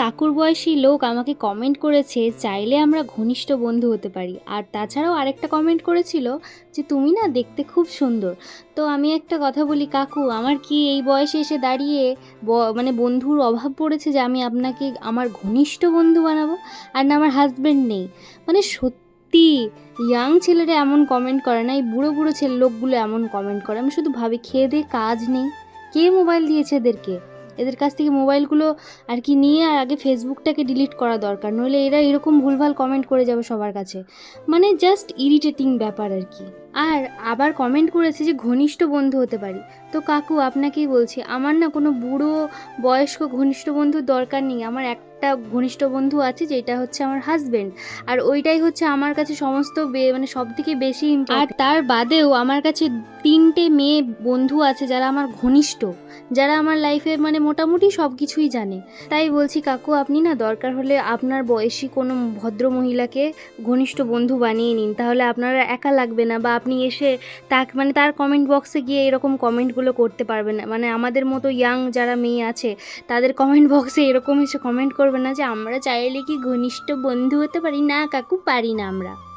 কাকুর বয়সী লোক আমাকে কমেন্ট করেছে, চাইলে আমরা ঘনিষ্ঠ বন্ধু হতে পারি। আর তাছাড়াও আরেকটা কমেন্ট করেছিল যে, তুমি না দেখতে খুব সুন্দর। তো আমি একটা কথা বলি, কাকু, আমার কি এই বয়সে এসে দাঁড়িয়ে মানে বন্ধুর অভাব পড়েছে যে, আমি আপনাকে আমার ঘনিষ্ঠ বন্ধু বানাবো? আর না, আমার হাজব্যান্ড নেই। মানে সত্যি ইয়াং ছেলেরা এমন কমেন্ট করে না, এই বুড়ো বুড়ো ছেলে লোকগুলো এমন কমেন্ট করে। আমি শুধু ভাবি, খেয়ে দিয়ে কাজ নেই। কে মোবাইল দিয়েছে এদেরকে? এদের কাছ থেকে মোবাইলগুলো আর কি নিয়ে আর আগে ফেসবুকটাকে ডিলিট করা দরকার। নইলে এরা এরকম ভুলভাল কমেন্ট করে যাবে সবার কাছে। মানে জাস্ট ইরিটেটিং ব্যাপার আর কি। আর আবার কমেন্ট করেছে যে ঘনিষ্ঠ বন্ধু হতে পারি। তো কাকু, আপনাকেই বলছি, আমার না কোনো বুড়ো বয়স্ক ঘনিষ্ঠ বন্ধুর দরকার নেই। আমার একটা ঘনিষ্ঠ বন্ধু আছে যেটা হচ্ছে আমার হাজবেন্ড আর ওইটাই হচ্ছে আমার কাছে সমস্ত মানে সব থেকে বেশি আর তার বাদেও আমার কাছে তিনটে মেয়ে বন্ধু আছে যারা আমার ঘনিষ্ঠ, যারা আমার লাইফে মানে মোটামুটি সব কিছুই জানে। তাই বলছি, কাকু, আপনি না দরকার হলে আপনার বয়সী কোনো ভদ্র মহিলাকে ঘনিষ্ঠ বন্ধু বানিয়ে নিন। তাহলে আপনারা একা লাগবে না বা আপনি এসে তাক মানে তার কমেন্ট বক্সে গিয়ে এরকম কমেন্টগুলো করতে পারবেন না। মানে আমাদের মতো ইয়াং যারা মেয়ে আছে, তাদের কমেন্ট বক্সে এরকম এসে কমেন্ট করবে না যে আমরা চাইলে কি ঘনিষ্ঠ বন্ধু হতে পারি? না কাকু, পারি না আমরা।